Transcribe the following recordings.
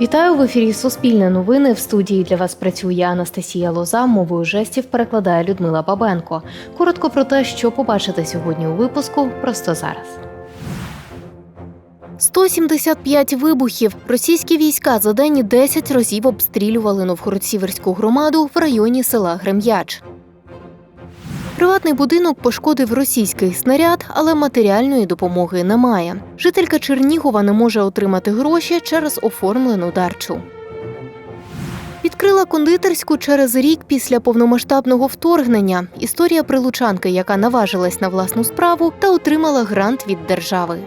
Вітаю в ефірі Суспільне новини. В студії для вас працює Анастасія Лоза. Мовою жестів перекладає Людмила Бабенко. Коротко про те, що побачите сьогодні у випуску, просто зараз. 175 вибухів. Російські війська за день 10 разів обстрілювали Новгород-Сіверську громаду в районі села Грем'яч. Приватний будинок пошкодив російський снаряд, але матеріальної допомоги немає. Жителька Чернігова не може отримати гроші через оформлену дарчу. Відкрила кондитерську через рік після повномасштабного вторгнення. Історія прилучанки, яка наважилась на власну справу та отримала грант від держави.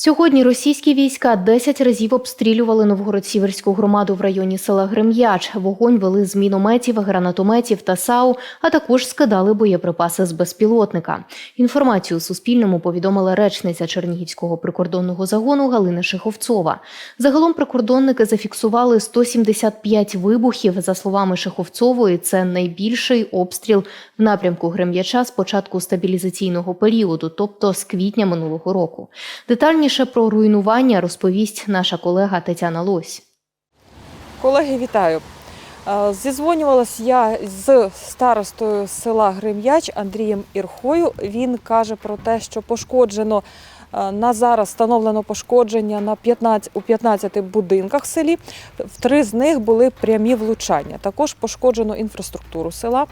Сьогодні російські війська 10 разів обстрілювали Новгород-Сіверську громаду в районі села Грем'яч. Вогонь вели з мінометів, гранатометів та САУ, а також скидали боєприпаси з безпілотника. Інформацію Суспільному повідомила речниця Чернігівського прикордонного загону Галина Шеховцова. Загалом прикордонники зафіксували 175 вибухів. За словами Шеховцової, це найбільший обстріл в напрямку Грем'яча з початку стабілізаційного періоду, тобто з квітня минулого року. Детальніше про руйнування розповість наша колега Тетяна Лось. Колеги, вітаю. Е, Зізвонювалась я з старостою села Грим'яч Андрієм Ірхою. Він каже про те, що пошкоджено е, на зараз встановлено пошкодження на 15, у 15 будинках в селі. В три з них були прямі влучання. Також пошкоджено інфраструктуру села.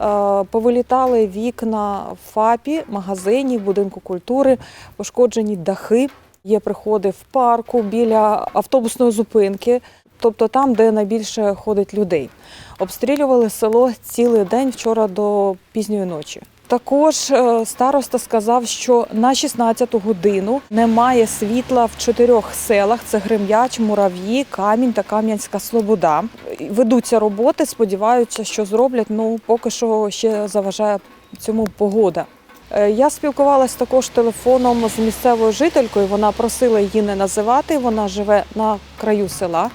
Е, Повилітали вікна ФАПі, магазинів, будинку культури, пошкоджені дахи. Є приходи в парку біля автобусної зупинки тобто там, де найбільше ходить людей. Обстрілювали село цілий день вчора до пізньої ночі. Також е, староста сказав, що на 16 годину немає світла в чотирьох селах: це Грем'яч, Мурав'ї, Камінь та Кам'янська Слобода. Ведуться роботи, сподіваються, що зроблять. Ну поки що ще заважає цьому погода. Е, Я спілкувалася також телефоном з місцевою жителькою. Вона просила її не називати. Вона живе на краю села.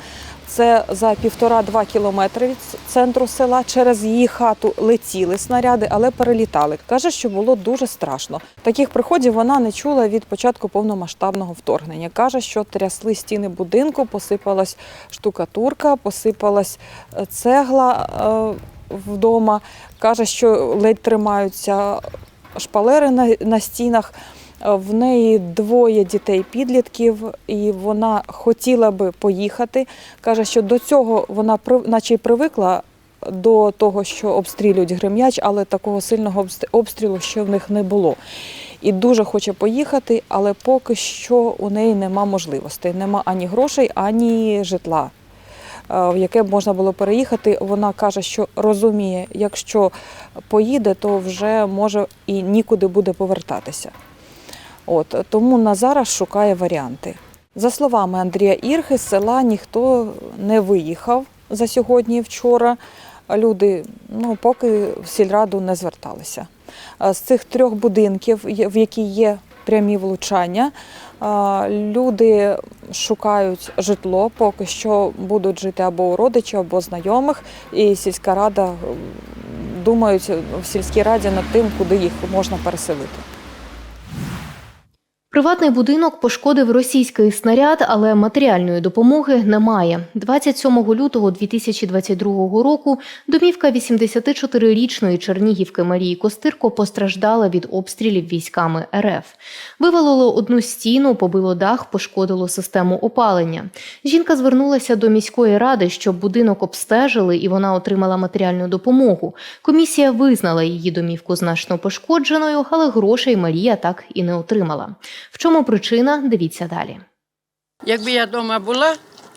Це за півтора-два кілометри від центру села. Через її хату летіли снаряди, але перелітали. Каже, що було дуже страшно. Таких приходів вона не чула від початку повномасштабного вторгнення. Каже, що трясли стіни будинку, посипалась штукатурка, посипалась е, цегла е, вдома. Каже, що ледь тримаються шпалери на, на стінах. В неї двоє дітей-підлітків, і вона хотіла би поїхати. Каже, що до цього вона наче й привикла до того, що обстрілюють грем'яч, але такого сильного обстрілу ще в них не було. І дуже хоче поїхати, але поки що у неї нема можливостей. Нема ані грошей, ані житла, е, в яке б можна було переїхати. Вона каже, що розуміє, якщо поїде, то вже може і нікуди буде повертатися. От тому на зараз шукає варіанти. За словами Андрія Ірхи, з села ніхто не виїхав за сьогодні і вчора. Люди ну, поки в сільраду не зверталися. З цих трьох будинків, в які є прямі влучання, люди шукають житло, поки що будуть жити або у родичів, або знайомих. І сільська рада думають в сільській раді над тим, куди їх можна переселити. Приватний будинок пошкодив російський снаряд, але матеріальної допомоги немає. 27 лютого 2022 року домівка 84-річної чернігівки Марії Костирко постраждала від обстрілів військами РФ. Вивалило одну стіну, побило дах, пошкодило систему опалення. Жінка звернулася до міської ради, щоб будинок обстежили і вона отримала матеріальну допомогу. Комісія визнала її домівку значно пошкодженою, але грошей Марія так і не отримала. В чому причина? Дивіться далі. Якби я вдома була,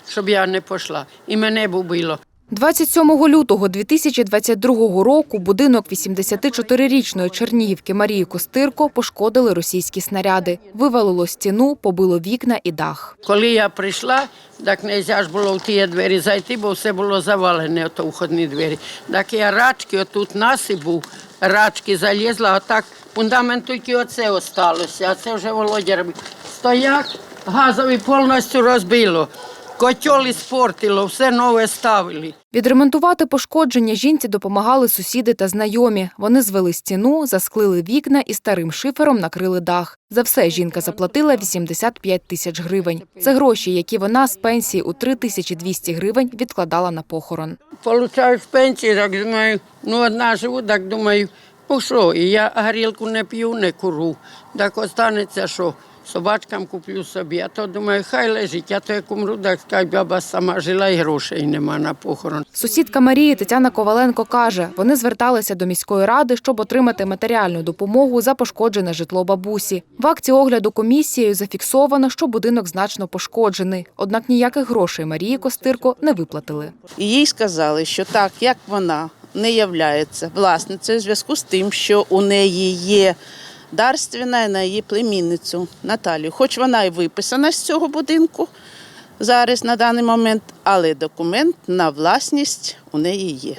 щоб я не пішла, і мене б убило. 27 лютого 2022 року будинок 84-річної чернігівки Марії Костирко пошкодили російські снаряди. Вивалило стіну, побило вікна і дах. Коли я прийшла, так не можна ж було в ті двері зайти, бо все було завалене, ото входні двері. Так я рачки, отут насип був, рачки залізла, а так фундамент тільки оце осталося, а це вже Володя. Стояк газовий повністю розбило, котел іспортило, все нове ставили. Відремонтувати пошкодження жінці допомагали сусіди та знайомі. Вони звели стіну, засклили вікна і старим шифером накрили дах. За все жінка заплатила 85 тисяч гривень. Це гроші, які вона з пенсії у 3200 гривень відкладала на похорон. Получаю з пенсії, так думаю, ну одна живу, так думаю, ну і я горілку не п'ю, не куру. Так останеться, що собачкам куплю собі. А то думаю, хай лежить, а то як умру, так скажуть, баба сама жила і грошей нема на похорон. Сусідка Марії Тетяна Коваленко каже, вони зверталися до міської ради, щоб отримати матеріальну допомогу за пошкоджене житло бабусі. В акті огляду комісією зафіксовано, що будинок значно пошкоджений. Однак ніяких грошей Марії Костирко не виплатили. І їй сказали, що так, як вона не являється власницею в зв'язку з тим, що у неї є дарственна на її племінницю Наталію. Хоч вона і виписана з цього будинку зараз на даний момент, але документ на власність у неї є.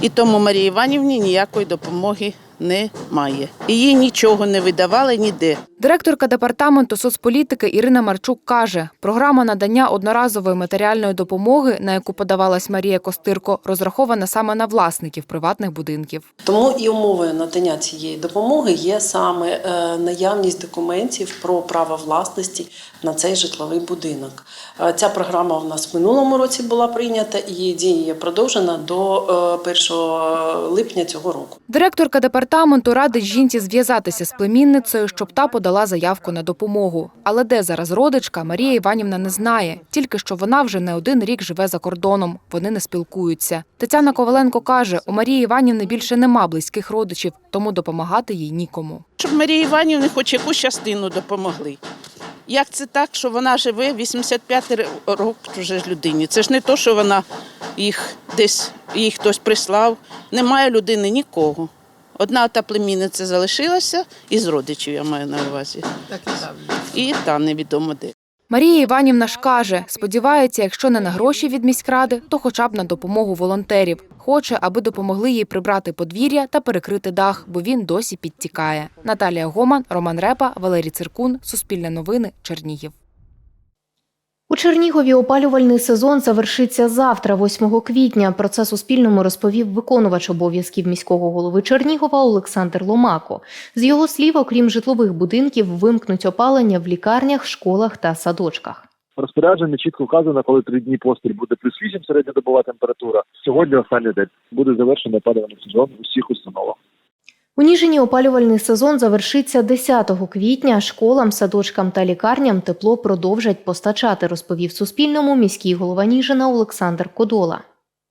І тому Марії Іванівні ніякої допомоги немає. Їй нічого не видавали ніде. Директорка департаменту соцполітики Ірина Марчук каже, програма надання одноразової матеріальної допомоги, на яку подавалась Марія Костирко, розрахована саме на власників приватних будинків. Тому і умовою надання цієї допомоги є саме е, наявність документів про право власності на цей житловий будинок. Е, Ця програма в нас в минулому році була прийнята і її дія продовжена до е, 1 липня цього року. Директорка департаменту радить жінці зв'язатися з племінницею, щоб та подала заявку на допомогу. Але де зараз родичка, Марія Іванівна не знає. Тільки що вона вже не один рік живе за кордоном. Вони не спілкуються. Тетяна Коваленко каже, у Марії Іванівни більше нема близьких родичів, тому допомагати їй нікому. Щоб Марії Іванівні хоч якусь частину допомогли. Як це так, що вона живе 85 років вже людині? Це ж не то, що вона їх десь їх хтось прислав. Немає людини нікого. Одна та племінниця залишилася із родичів, я маю на увазі. Так і там. І та невідомо де. Марія Іванівна ж каже, сподівається, якщо не на гроші від міськради, то хоча б на допомогу волонтерів. Хоче, аби допомогли їй прибрати подвір'я та перекрити дах, бо він досі підтікає. Наталія Гоман, Роман Репа, Валерій Циркун, Суспільне новини, Чернігів. У Чернігові опалювальний сезон завершиться завтра, 8 квітня. Про це Суспільному розповів виконувач обов'язків міського голови Чернігова Олександр Ломако. З його слів, окрім житлових будинків, вимкнуть опалення в лікарнях, школах та садочках. Розпорядження чітко вказано, коли три дні поспіль буде плюс 8 середньодобова температура. Сьогодні останній день буде завершено опалювальний сезон у всіх установах. У Ніжині опалювальний сезон завершиться 10 квітня. Школам, садочкам та лікарням тепло продовжать постачати, розповів Суспільному міський голова Ніжина Олександр Кодола.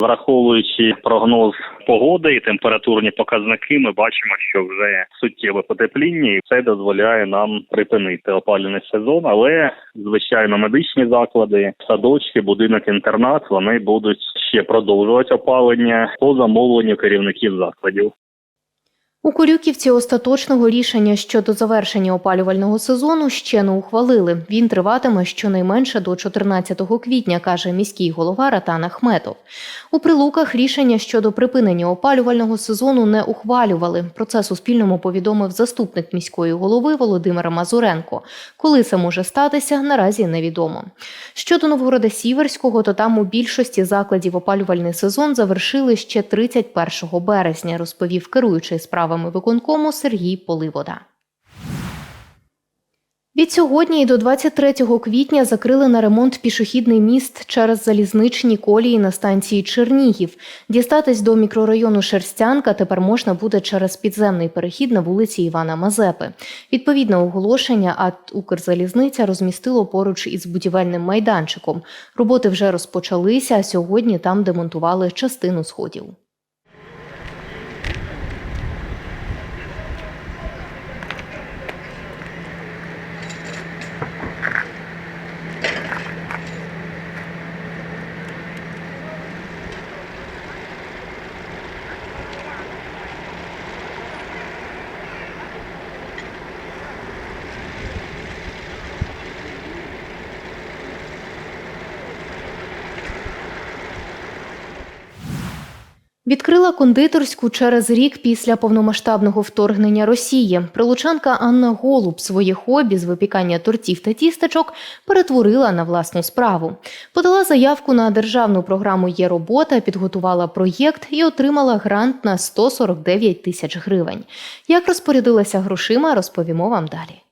Враховуючи прогноз погоди і температурні показники, ми бачимо, що вже суттєве потепління, і це дозволяє нам припинити опалювальний сезон. Але звичайно, медичні заклади, садочки, будинок інтернат вони будуть ще продовжувати опалення по замовленню керівників закладів. У Корюківці остаточного рішення щодо завершення опалювального сезону ще не ухвалили. Він триватиме щонайменше до 14 квітня, каже міський голова Ратан Ахметов. У прилуках рішення щодо припинення опалювального сезону не ухвалювали. Про це Суспільному повідомив заступник міської голови Володимир Мазуренко. Коли це може статися, наразі невідомо. Щодо Новгорода Сіверського, то там у більшості закладів опалювальний сезон завершили ще 31 березня, розповів керуючий справами виконкому Сергій Поливода. Від сьогодні і до 23 квітня закрили на ремонт пішохідний міст через залізничні колії на станції Чернігів. Дістатись до мікрорайону Шерстянка тепер можна буде через підземний перехід на вулиці Івана Мазепи. Відповідне оголошення АТ «Укрзалізниця» розмістило поруч із будівельним майданчиком. Роботи вже розпочалися, а сьогодні там демонтували частину сходів. Відкрила кондитерську через рік після повномасштабного вторгнення Росії. Прилучанка Анна Голуб своє хобі з випікання тортів та тістечок перетворила на власну справу. Подала заявку на державну програму Є робота, підготувала проєкт і отримала грант на 149 тисяч гривень. Як розпорядилася грошима, розповімо вам далі.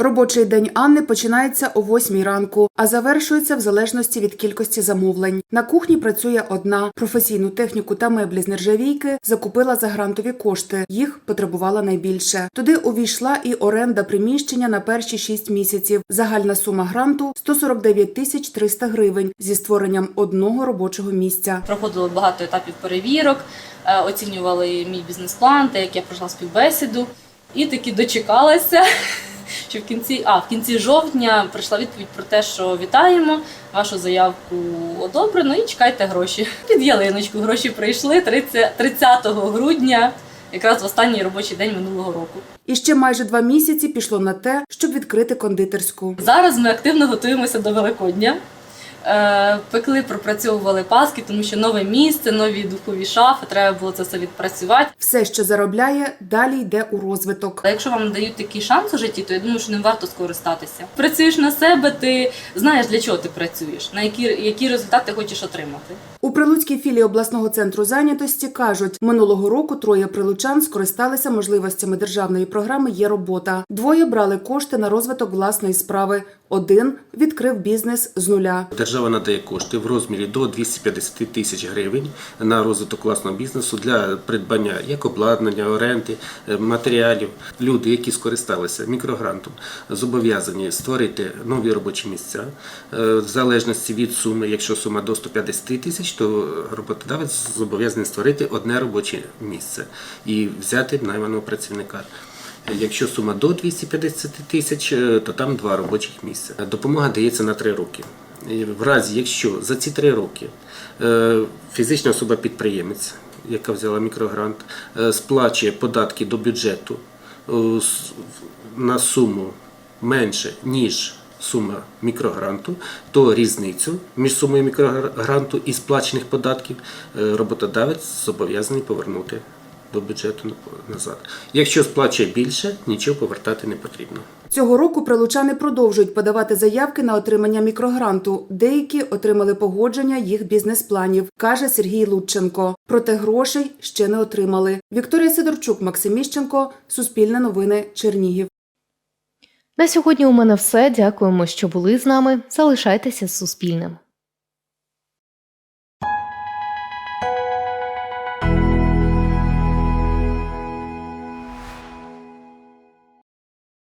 Робочий день Анни починається о 8 ранку, а завершується в залежності від кількості замовлень. На кухні працює одна. Професійну техніку та меблі з нержавійки закупила за грантові кошти. Їх потребувала найбільше. Туди увійшла і оренда приміщення на перші 6 місяців. Загальна сума гранту 149 тисяч 300 гривень зі створенням одного робочого місця. проходили багато етапів перевірок, е, оцінювали мій бізнес-план, те, як я пройшла співбесіду, і таки дочекалася. Що в кінці, а в кінці жовтня прийшла відповідь про те, що вітаємо, вашу заявку одобрено і чекайте гроші. Під ялиночку гроші прийшли 30, 30 грудня, якраз в останній робочий день минулого року. І ще майже два місяці пішло на те, щоб відкрити кондитерську. Зараз ми активно готуємося до Великодня. Е, Пекли, пропрацьовували паски, тому що нове місце, нові духові шафи, треба було це все відпрацювати. Все, що заробляє, далі йде у розвиток. А якщо вам дають такий шанс у житті, то я думаю, що ним варто скористатися. Працюєш на себе, ти знаєш для чого ти працюєш, на які, який результат ти хочеш отримати. У Прилуцькій філії обласного центру зайнятості кажуть, минулого року троє прилучан скористалися можливостями державної програми Є робота. Двоє брали кошти на розвиток власної справи. Один відкрив бізнес з нуля. Держава надає кошти в розмірі до 250 тисяч гривень на розвиток власного бізнесу для придбання як обладнання, оренди, е, матеріалів. Люди, які скористалися мікрогрантом, зобов'язані створити нові робочі місця Е, в залежності від суми. Якщо сума до 150 тисяч, то роботодавець зобов'язаний створити одне робоче місце і взяти найманого працівника. Якщо сума до 250 тисяч, е, то там два робочих місця. Допомога дається на три роки. В разі, якщо за ці три роки е, фізична особа-підприємець, яка взяла мікрогрант, е, сплачує податки до бюджету е, на суму менше, ніж сума мікрогранту, то різницю між сумою мікрогранту і сплачених податків роботодавець зобов'язаний повернути до бюджету назад. Якщо сплачує більше, нічого повертати не потрібно. Цього року прилучани продовжують подавати заявки на отримання мікрогранту. Деякі отримали погодження їх бізнес-планів, каже Сергій Лутченко. Проте грошей ще не отримали. Вікторія Сидорчук, Максим Міщенко, Суспільне новини, Чернігів. На сьогодні у мене все. Дякуємо, що були з нами. Залишайтеся з Суспільним.